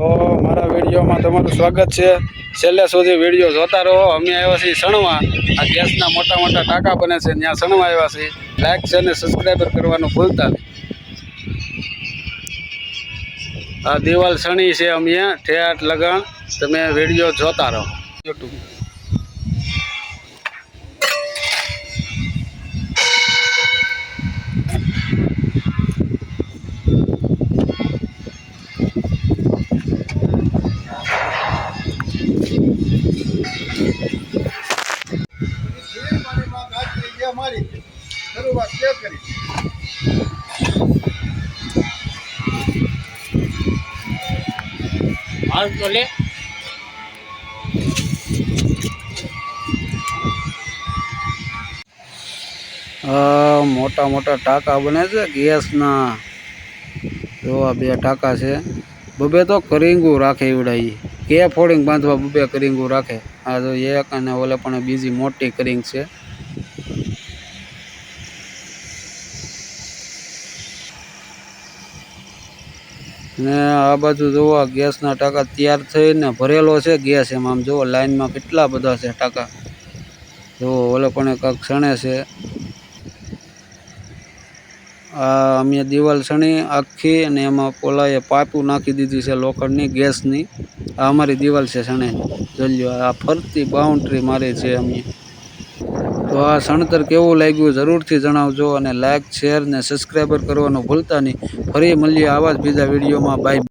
તો મારા વિડીયોમાં તમારું સ્વાગત છે. છેલ્લે સુધી વીડિયો જોતા રહો. અમે આવ્યા છીએ સણવા આ ગેસના મોટા મોટા ટાંકા બને છે. ત્યાં સણવા આવ્યા છીએ. લાઈક છે અને સબસ્ક્રાઈબર કરવાનું ભૂલતા આ દિવાલ સણી છે. અમે ઠેઠ લગણ તમે વીડિયો જોતા રહો. યુટ્યુબ આ મોટા મોટા ટાંકા બને છે ગેસના. જોવા બે ટાંકા છે. બબે તો કરીંગું રાખે એવડાઈ કે ફોડિંગ બાંધવા બબે કરીંગું રાખે. આ તો એક અને ઓલે પણ બીજી મોટી કરીંગ છે. ને આ બાજુ જોવા ગેસના ટાંકા તૈયાર થઈને ભરેલો છે ગેસ. એમાં આમ જુઓ લાઇનમાં કેટલા બધા છે ટાંકા. જુઓ ઓલે પણ ક્ષણે છે. આ અમે દિવાલ સણી આખી અને એમાં પોલાએ પાઇપું નાખી દીધી છે લોખંડની ગેસની. આ અમારી દિવાલ છે સણે. જોઈ આ ફરતી બાઉન્ડ્રી મારી છે અમે તો આ સણતર કેવું લાગ્યું જરૂરથી જણાવજો અને લાઇક શેર ને સબસ્ક્રાઈબર કરવાનું ભૂલતા નહીં. ફરી મળીએ આવા જ બીજા વિડીયોમાં. બાય